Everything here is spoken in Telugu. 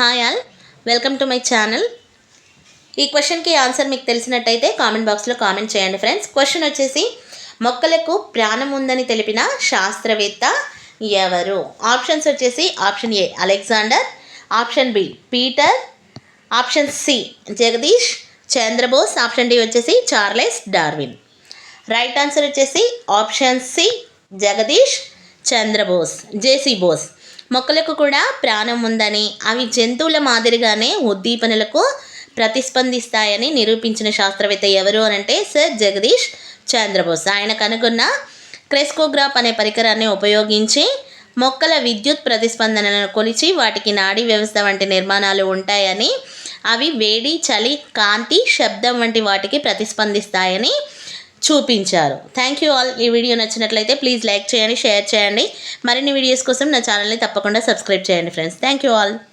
Hi all welcome to my channel ఈ క్వశ్చన్కి ఆన్సర్ మీకు తెలిసినట్టయితే కామెంట్ బాక్స్లో కామెంట్ చేయండి ఫ్రెండ్స్ క్వశ్చన్ వచ్చేసి మొక్కలకు ప్రాణం ఉందని తెలిపిన శాస్త్రవేత్త ఎవరు? ఆప్షన్స్ వచ్చేసి option A Alexander option B Peter option C Jagadish Chandra Bose option D వచ్చేసి చార్లెస్ డార్విన్ రైట్ ఆన్సర్ వచ్చేసి option C Jagadish Chandra Bose JC Bose మొక్కలకు కూడా ప్రాణం ఉందని అవి జంతువుల మాదిరిగానే ఉద్దీపనలకు ప్రతిస్పందిస్తాయని నిరూపించిన శాస్త్రవేత్త ఎవరు అని అంటే సర్ జగదీష్ చంద్రబోస్. ఆయన కనుగొన్న క్రెస్కోగ్రాఫ్ అనే పరికరాన్ని ఉపయోగించి మొక్కల విద్యుత్ ప్రతిస్పందనను కొలిచి వాటికి నాడీ వ్యవస్థ వంటి నిర్మాణాలు ఉంటాయని అవి వేడి చలి కాంతి శబ్దం వంటి వాటికి ప్రతిస్పందిస్తాయని చూపించారు. థ్యాంక్ యూ ఆల్ ఈ వీడియో నచ్చినట్లయితే ప్లీజ్ లైక్ చేయండి షేర్ చేయండి. మరిన్ని వీడియోస్ కోసం నా ఛానల్ని తప్పకుండా సబ్స్క్రైబ్ చేయండి ఫ్రెండ్స్ థ్యాంక్ యూ ఆల్